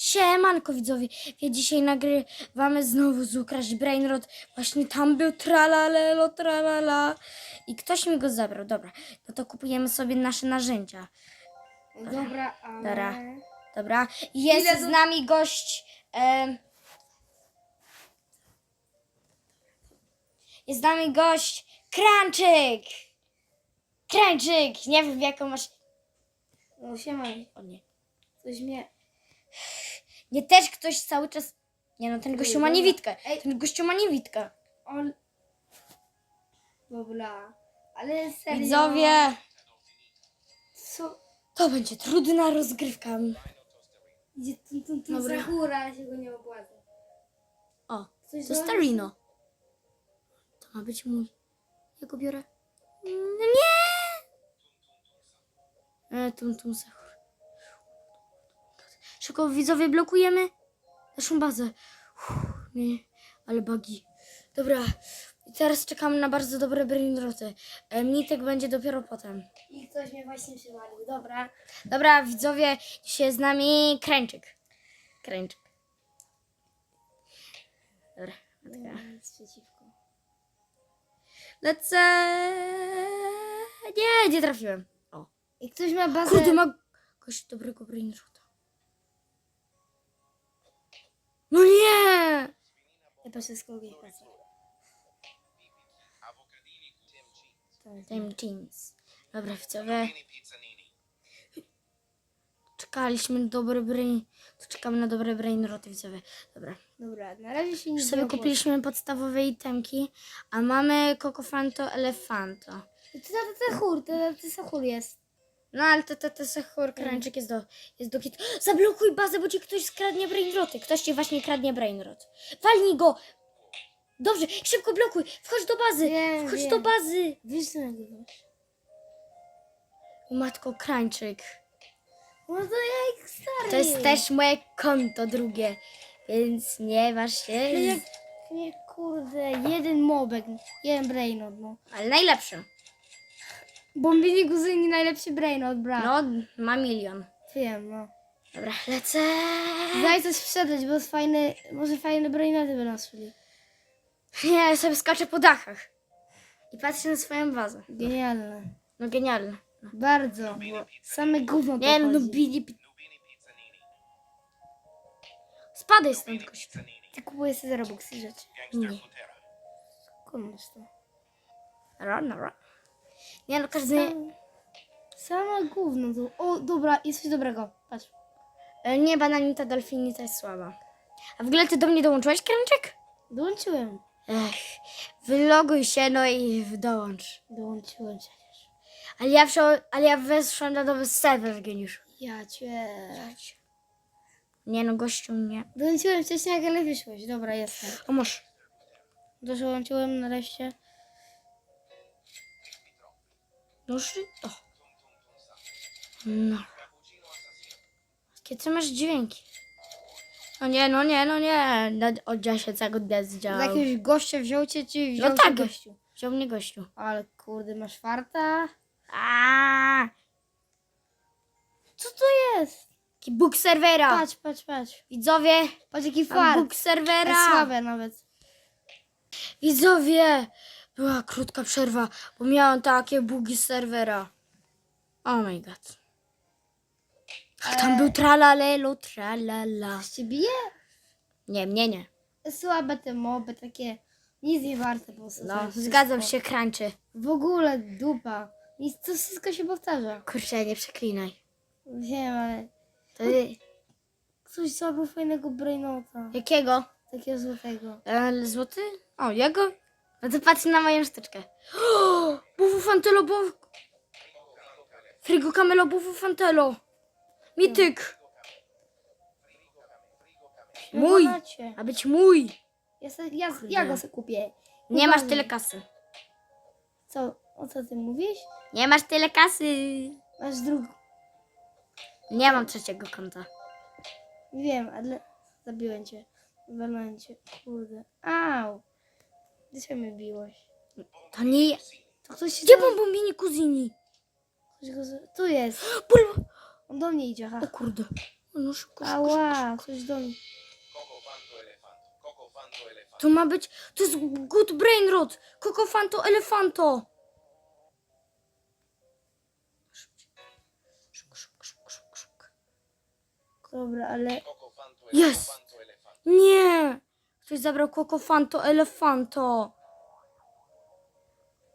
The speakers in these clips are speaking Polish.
Siemanko widzowie, ja dzisiaj nagrywamy znowu z Łukasz Brainrod. Właśnie tam był tralalelo, tralala i ktoś mi go zabrał. Dobra, no to kupujemy sobie nasze narzędzia. Dobra, ale... Dobra. Dobra, jest z nami gość. E... Jest z nami gość Crunczyk. Crunczyk, nie wiem jaką masz... No siema, O nie. coś mnie... Nie też ktoś cały czas... Nie no, ten gościu ma niewidkę. Ten gościu ma niewidkę. On... Dobra, ale serio... Widzowie, Co? to będzie trudna rozgrywka. Idzie tu, tu, tu Dobra. za górę, ale się go nie opłaca. O, Coś to zrobić? Tarino. To ma być mój. Ja go biorę. No nie! E, tum, tum, sahur. Szybko widzowie blokujemy naszą bazę. Uff, nie, ale bugi. Dobra, i teraz czekamy na bardzo dobre brainroty. E, Mitek będzie dopiero potem. I ktoś mnie właśnie przywalił, dobra. Dobra, widzowie, dzisiaj z nami Krańczyk. Krańczyk. Dobra, matka. Nic przeciwko. Lecę. Nie, nie trafiłem. O. I ktoś ma bazę... Kurde, ma gość dobrego brainrota. No nie! Ja patrzę z kogo ich patrzę. Time Jeans. Dobra, widzowie. Czekaliśmy na dobre brain... To czekamy na dobre brainroty, widzowie. Dobra. Dobra, na razie się Już nie sobie opłaca. kupiliśmy podstawowe itemki, a mamy Cocofanto Elefanto. To to to chór, to to sahur jest. No ale to, to, to Sachur Krańczyk jest do, jest do kit. Zablokuj bazę, bo ci ktoś skradnie brainroty. Ktoś ci właśnie kradnie brainrot. Walnij go! Dobrze, szybko blokuj! Wchodź do bazy! Wiem, Wchodź wiem. do bazy! Wiesz co nagrywasz? Matko Krańczyk. No to jak stary. To jest też moje konto drugie, więc nie waż się. Jak nie kurde, jeden mobek, jeden brainot, no. Ale najlepszy. Bombini kuzyni najlepszy brainot, bra. No, ma milion. Wiem, no. Dobra, lecę. Daj coś sprzedać, bo jest fajne, może fajne brainoty będą szli. Nie, ja sobie skaczę po dachach. I patrzę na swoją bazę. Genialne. No genialne. Bardzo, bo same gówno Nie no, chodzi. bili... pi- Spadaj stąd, gościu. Ty kupujesz sobie Robuxy rzeczy. Nie. Komuś to. Na, ra. Nie no, każdy... Same, same gówno to. O, dobra, jest coś dobrego. Patrz. E, Nie, bananita delfinita jest słaba. A w ogóle ty do mnie dołączyłeś, Kręczek? Dołączyłem. Ech, wyloguj się, no i dołącz. Dołączyłem przecież. Ale ja, wszło, ale ja weszłam na nowy serwer, geniusz. Ja cię. Nie no, gościu nie. Dołączyłem wcześniej, jak ale wyszłeś. Dobra, jestem. O, masz. Dołączyłem nareszcie. No, szy... O. No. Jakie ty masz dźwięki? No nie, no nie, no nie. Oddział się całego Z zdziałał. jakiegoś gościa wziął cię, czy wziął No cię tak. gościu? Wziął mnie gościu. Ale kurde, masz farta. Aaaa! Co to jest? Jaki bóg serwera. Patrz, patrz, patrz. Widzowie, Patrz jaki mam fart. bóg serwera. Słabe nawet. Widzowie, była krótka przerwa, bo miałam takie bugi z serwera. Oh my god. A tam był tralalelo, tralala. Cię bije? Nie, mnie nie. Słabe te moby, takie nic nie warte po prostu. No, zgadzam się, crunczy. W ogóle dupa. I to wszystko się powtarza. Kurczę, nie przeklinaj. Wiem, ale To, ktoś zrobił fajnego brainota. jakiego? Takiego złotego. E, złoty? O, jego? No to patrz na moją sztuczkę. Bufu fantelo, bufu... Frigo camelo, bufu fantelo. Mityk. Mój. A być mój. Ja, se, ja, ja go sobie kupię. Nie masz tyle kasy. Co? O co ty mówisz? Nie masz tyle kasy. Masz drugą. Nie mam trzeciego konta. Wiem, ale zabiłem cię. Walnąłem cię. Kurde. Au. Dlaczego mnie biłeś? To nie ja. To ktoś się... Gdzie bombini kuzini? Ktoś go... z- Tu jest. Pul... On do mnie idzie, ha. O kurde. No szybko, szybko. Ała, coś do mnie. To ma być, to jest good brain rot. Kokofanto elefanto. Szybko, szybko, szybko, szybko, szybko. Dobra, ale Jest! Nie! Ktoś zabrał kokofanto elefanto.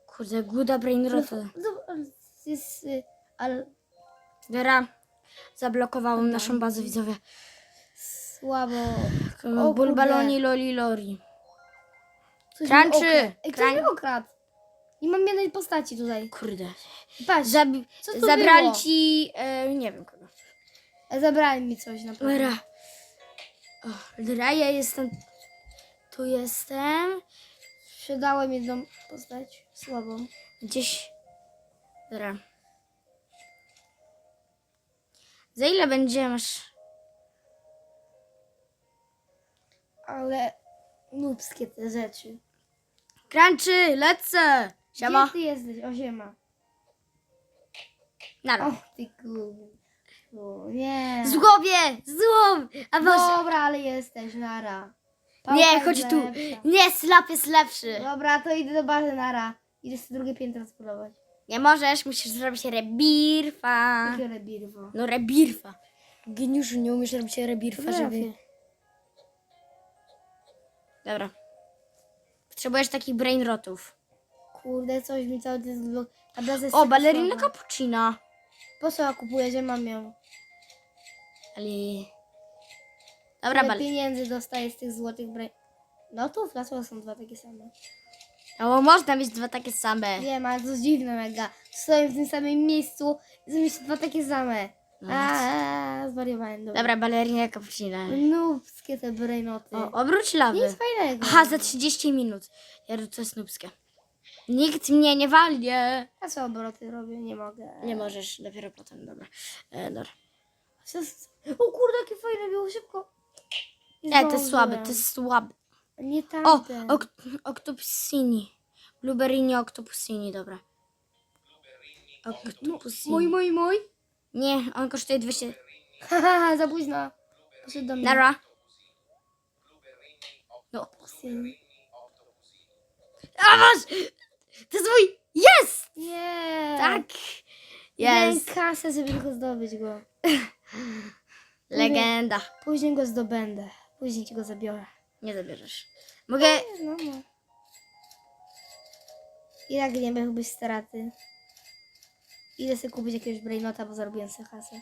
Kurde, guda brain rot. Dobra, jest, y, ale Dobra, zablokowałem naszą bazę widzowie. słabo. O Bulbaloni loli lori. Coś mi okradł. Nie mam jednej postaci tutaj. Kurde. Patrz, Zabi- Co to zabrali było? ci, e, nie wiem kogo. e, zabrali mi coś na pewno. Dobra. O, dobra, ja jestem. Tu jestem. Sprzedałem jedną postać słabą. Gdzieś. Dobra. Za ile będziemy? Ale nubskie te rzeczy. Crunchy, lecę! Siema. Gdzie ty jesteś? O, siema. Nara. O, ty nie. Złowie! Złom! A. Dobra, ale jesteś, nara. Nie, chodź tu. Nie, slap jest lepszy. Dobra, to idę do bazy, nara. Idę sobie drugie piętro spróbować. Nie możesz, musisz zrobić rebirfa. Jakie rebirwo. No rebirfa. Geniuszu, nie umiesz robić rebirfa, żeby... Dobra. Potrzebujesz takich brain rotów. Kurde, coś mi cały czas. Ta baza jest O, taka balerina słaba. cappuccina. Po co ja kupuję, że mam ją? Ale... Dobra, Ile bal. pieniędzy dostaję z tych złotych brain... No to dlaczego są dwa takie same? No, można mieć dwa takie same. Wiem, ale to jest dziwne mega. Stoję w tym samym miejscu i są jeszcze dwa takie same. No, A, zwariowałem. Dobra. Dobra, balerina cappuccina. Nubskie te brainoty. O, obróć lawy. Nic fajnego. Aha, za 30 minut. Ja to jest nubskie. Nikt mnie nie walnie. Ja co obroty robię? Nie mogę. Nie możesz, dopiero potem, dobra. E, dobra. O kurde, jakie fajne było, szybko. Nie Nie, to jest słabe, to jest słabe. Nie O, tamten. ok Octopusini. Blueberry Octopusini, dobra. Octopusini. Mój, mój, mój. Nie, on kosztuje 200. Haha, za późno. Poszedł do mnie. Nara. No. Syn. A masz! To jest mój! Jest! Nie. Tak! Miałem Jest. kasę, żeby tylko zdobyć go. Legenda. Później go zdobędę. Później ci go zabiorę. Nie zabierzesz. Mogę... Nie, no, no. I tak nie być straty. Idę sobie kupić jakiegoś brainota, bo zarobiłem sobie kasę.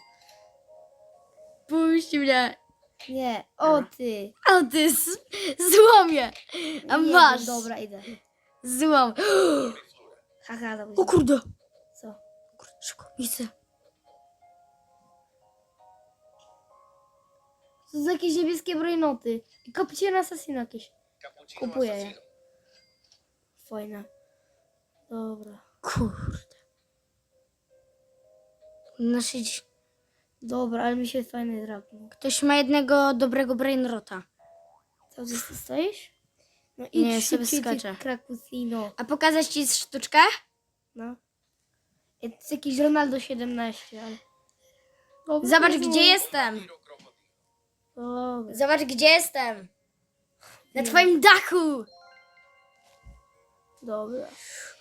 Puść mnie. Nie, o ty. O ty z... złomie. A Nie, masz. Dobra, idę. Złom. Haha, za O kurde. Co? Kurde, Szybko, nie To są jakieś niebieskie brainoty. I kapucino assassino jakieś. Kupuję je. Fajne. Dobra. Kurde. Na 60. Dobra, ale mi się fajny drapnął. Ktoś ma jednego dobrego brainrota. Co, ty tu stoisz? No Nie, idź sobie szybciej, ty skaczę. Krakusino. A pokazać ci sztuczkę? No. To jest jakiś Ronaldo 17, ale... Dobra, Zobacz, gdzie jestem. Zobacz, gdzie jestem. Na twoim dachu. Dobra.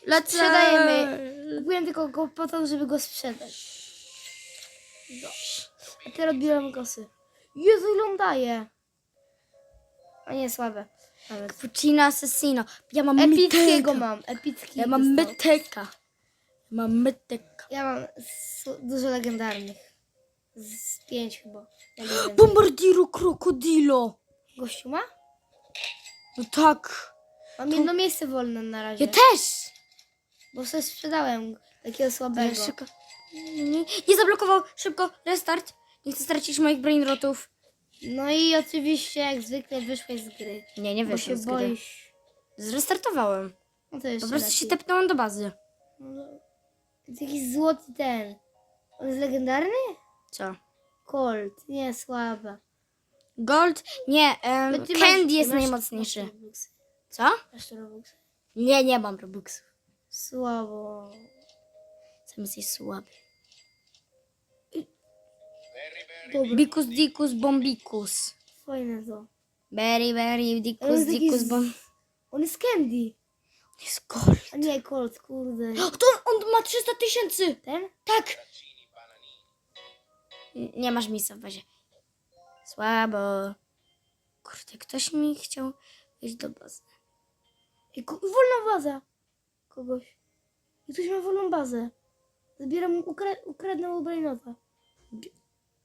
Lecę. Sprzedajemy. Kupiłem tylko go po to, żeby go sprzedać. Dobrze. A teraz odbieram kosy. Jezu, ile on daje. A nie, słabe. Nawet. Cappuccino Assassino. Ja mam Epickiego mam. Epicki Ja mam dostał. mytyka. Ja mam mytyka. Ja mam s- dużo legendarnych. Z pięć chyba. Nie wiem więcej. Bombardiro Krokodilo. Gościu ma? No tak. Mam jedno miejsce wolne na razie. Ja też. Bo sobie sprzedałem takiego słabego. Szybko. Nie, nie, nie zablokował. Szybko. Restart. Nie chcę stracić moich brainrotów. No i oczywiście jak zwykle wyszłeś z gry. Nie, nie Bo się z gry. boisz. Zrestartowałem. No to jeszcze Po prostu się lepiej. tepnąłem do bazy. No, to jest jakiś złoty ten. On jest legendarny? Co? Colt. Nie, słaba. Gold? Nie, masz- Candy jest najmocniejszy. Co? Masz. Nie, nie mam Robuxów. Słabo. Sam jesteś słaby. Dobra, Bikus, dikus, bombikus. fajne to. Berry, berry, Ale dikus, jest taki dikus, z- bom... On jest Candy. Jest gold. A nie, Colt, kurde. O, To on ma 300 tysięcy! Ten? Tak! Nie masz miejsca w bazie. Słabo. Kurde, ktoś mi chciał wejść do bazy. I wolna baza. Kogoś. I ktoś ma wolną bazę. Zbieram, ukra- ukradnę mu brainota.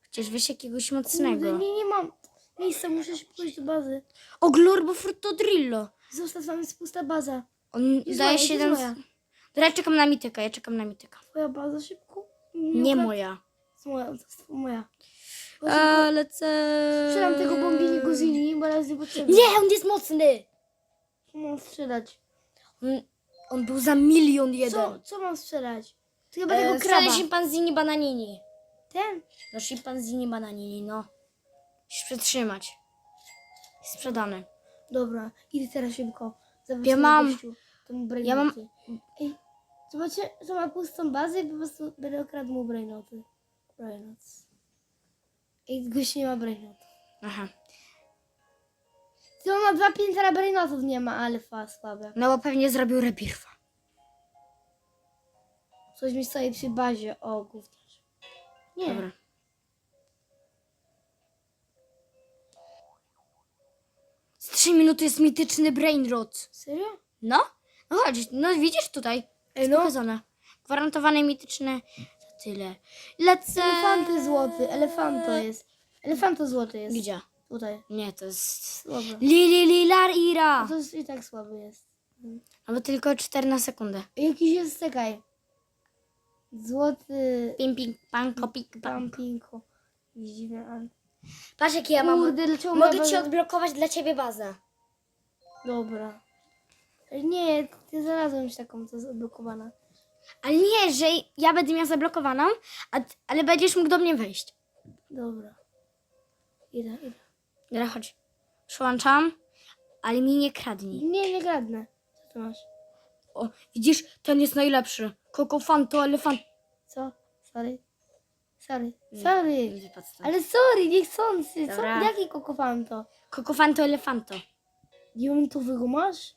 Chociaż wiesz jakiegoś Kurde, mocnego. nie, nie mam miejsca, muszę szybko iść do bazy. O, Glorbo Fruttodrillo. Zostaw, tam jest pusta baza. On Jest daje moja, 7... jest moja. Dobra, ja czekam na mityka, ja czekam na mityka. Twoja baza szybko? Nie ukradł- moja. Moja, to jest moja. A, lecę... Strzelam tego bombini Guzini, bo raz nie potrzebny. Nie, on jest mocny! Mam strzelać. On, on był za milion jeden. Co, co mam strzelać? To chyba E, tego kraba. szimpanzini bananini. Ten? No szimpanzini bananini, no. Musisz przetrzymać. Sprzedany. Dobra, idę teraz szybko. Zobaczmy Ja mam- ja mam-. Ej, zobaczcie, że ma pustą bazę i po prostu będę okradł mu brainoty. Brainots. Ej, gość nie ma brainotów. Aha. On ma dwa piętra brainotów, nie ma, ale fa, słabe. No bo pewnie zrobił rebirfa. Coś mi stoi przy bazie. O, gówniarz. Nie. Dobra. Z 3 minuty jest mityczny brainrot. Serio? No? No chodź, no widzisz tutaj. Jest no. pokazane. Gwarantowane mityczne. Tyle. Lecę. Elefanty złoty, elefanto jest. Elefanto złoty jest. Gdzie? Tutaj. Nie, to jest... Słabe. Lili Lilar Ira. to jest i tak słaby jest. No bo tylko 4 na sekundę. Jakiś jest, czekaj. Złoty Ping, ping, panko, ping, pam. pampinko. Widzimy, ale... Patrz jaki ja mam. Kurde, dlaczego Mogę moja ci baza- odblokować dla ciebie bazę. Dobra. Nie, ty znalazłem już taką, co jest odblokowana. Ale nie, że ja będę miała zablokowaną, a, ale będziesz mógł do mnie wejść. Dobra. Idę, idę. Dobra, chodź. Przyłączam, ale mi nie kradnij. Nie, nie kradnę. Co ty masz? O, widzisz, ten jest najlepszy. Koko fan to elefant. Co? Sorry. Sorry. Sorry. Stąd. Ale sorry, niechcący. Co? Dobra. Jaki kokofanto? Koko fan to elefanto. Diamentowego masz?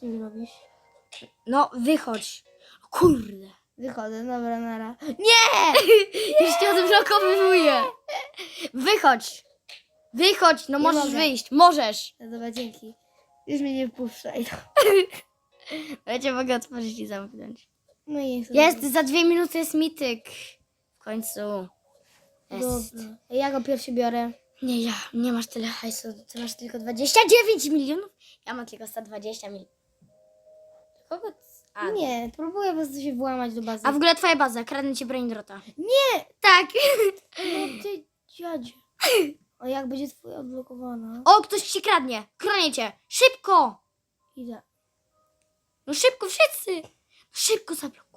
Co mi robisz? No, wychodź. Kurde. Wychodzę, dobra, nara. Nie! Już cię odblokowywuję. Wychodź. Wychodź, no Nie możesz mogę. wyjść. Możesz. No dobra, dzięki. Już mnie nie wpuszczaj. Ja cię mogę otworzyć i zamknąć. No i jest. Jest, za dwie minuty jest mityk. W końcu. Jest. Dobra. Ja go pierwszy biorę. Nie, ja, nie masz tyle hajsu. Ty masz tylko 29 milionów. Ja mam tylko 120 milionów. Do kogo? c- A, Nie, próbuję po prostu się włamać do bazy. a w ogóle twoja baza, kradnę ci braindrota. Nie! Tak. No ty dziadzie. A jak będzie twoja odblokowana? O, ktoś ci kradnie. Chronię cię. Szybko. Idę. No szybko, wszyscy. Szybko zablokuj.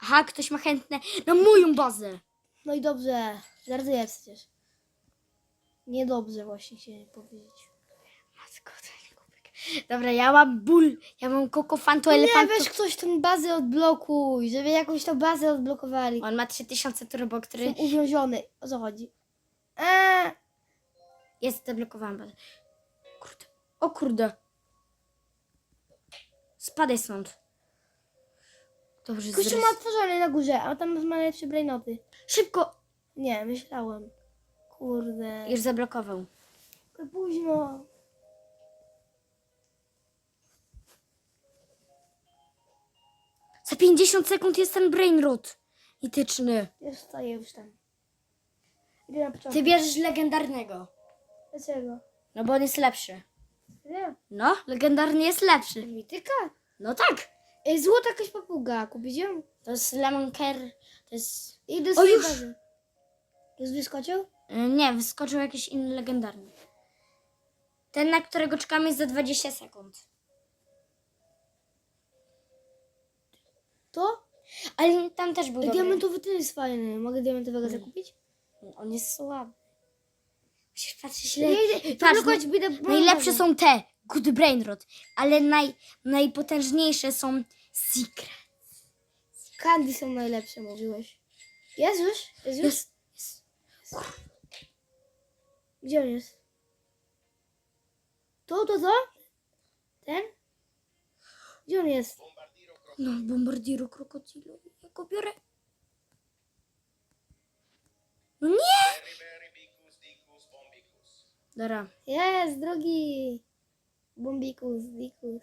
Aha, ktoś ma chętne na moją bazę. No i dobrze. Żartuję przecież. Niedobrze właśnie chciałem powiedzieć. Dobra, ja mam ból. Ja mam kokofanto Nie, elefantu. weź ktoś tą bazę odblokuj, żeby jakąś tą bazę odblokowali. On ma 3000 turbo, który Jestem uwięziony. O co chodzi? Eee, jest zablokowany. bazę. Kurde. O kurde. Spadaj stąd. Dobrze, Kościół ma otworzony na górze, a tam ma najlepsze brainoty. Szybko. Nie, myślałem. Kurde. Już zablokował. Za późno. Za 50 sekund jest ten brainrot. Mityczny. Ja wstaję już tam. Idę na początek. Ty bierzesz legendarnego. Dlaczego? No bo on jest lepszy. Nie. No, legendarny jest lepszy. Mityka? No tak. Ej, złota jakaś papuga. Kupić ją? To jest Lemon Care. To jest... Idę O, swojej już! bazy. Już wyskoczył? Y, Nie, wyskoczył jakiś inny legendarny. Ten, na którego czekamy jest za 20 sekund. To? Ale tam też był dobry. diamentowy ten jest fajny. Mogę diamentowego Mm. zakupić? On jest słaby. Musisz patrzeć le... Patrz, bidę. Najlepsze są te, Good Brainrot, ale naj, najpotężniejsze są Secret. Candy są najlepsze, mówiłeś. Jest już? Jest już? Jest. jest. Gdzie on jest? To, to, to? Ten? Gdzie on jest? No, bombardiro krokodilu. Ja go biorę. No nie! Dobra. Jest, drogi. Bombikus, dikus.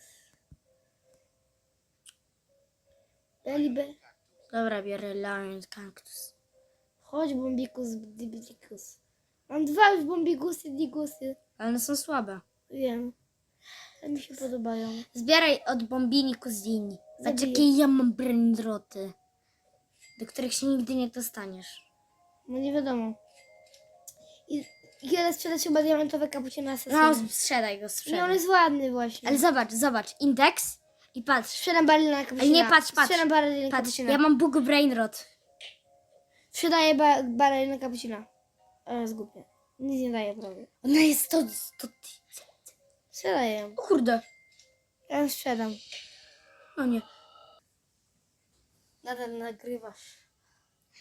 Belibe. Dobra, biorę Lion Cactus. Chodź, bombikus, dibikus. Mam dwa już bombikusy, dikusy. Ale one są słabe. Wiem. Ale mi się podobają. Zbieraj od bombini kozini. Patrz Zabiję. jakie ja mam braindroty. Do których się nigdy nie dostaniesz. No nie wiadomo. I, i kiedy sprzedać chyba diamentowe kapuciny No, asesyny. sprzedaj go, Nie, on sprzedaj. jest ładny właśnie. Ale zobacz, zobacz. Indeks i patrz. Sprzedam balina kapucina. Ale nie, patrz, patrz. Sprzedam balina Patrz, kapucina. ja mam Bóg Brainrot. Sprzedaję ba balina kapucina. Ale zgubię. Nic nie daje prawie. Ona jest to... to... Sprzedaję ją. O kurde. Ja ją sprzedam. O nie. Nadal nagrywasz.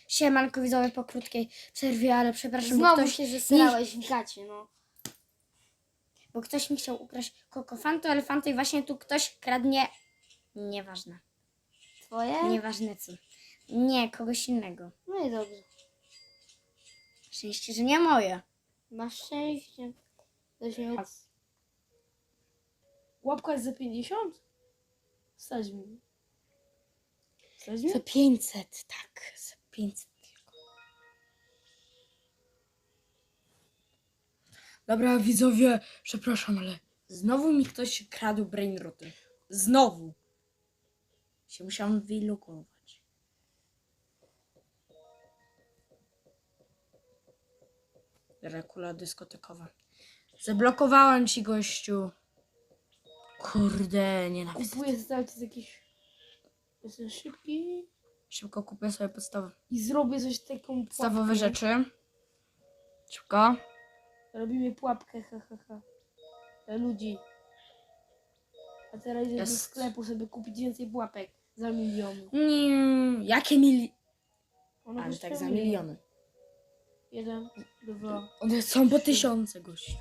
Siemanko widzowie po krótkiej przerwie, ale przepraszam, bo Znowu ktoś, się zesrałeś w gacie, no. bo ktoś mi chciał ukraść kokofantu, ale fanto i właśnie tu ktoś kradnie... Nieważne. Twoje? Nieważne co. Nie, kogoś innego. No i dobrze. Szczęście, że nie moje. Masz szczęście. Ktoś miał... Łapka jest za 50? Stać mi. Stać mi? Za 500, tak, za 500 tylko. Dobra, widzowie, przepraszam, ale znowu mi ktoś kradł brainroty. Znowu. Się musiałam wylokować. Rekula dyskotekowa. Zablokowałem ci, gościu. Kurde, nienawidzę. Kupuję cały czas jakiś... Jestem szybki Szybko kupię sobie podstawowe, i zrobię coś taką podstawowe pułapkę. rzeczy. Szybko. Robimy pułapkę, ha, ha, ha. Dla ludzi. A teraz idę do Jest. sklepu, żeby kupić więcej pułapek za miliony. Nie, jakie mili... One Ale tak za milion. miliony. Jeden, dwa. One są po tysiące, gościu.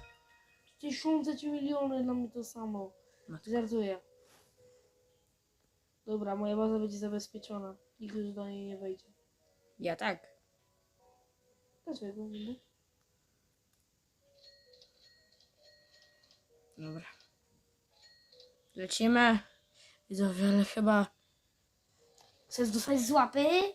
Tysiące czy miliony dla mnie to samo. Matko. Żartuję. Dobra, moja baza będzie zabezpieczona. Nikt już do niej nie wejdzie. Ja tak. Dlaczego? nie? Dobra. Lecimy. Widzowie, ale chyba Chcesz dostać z łapy?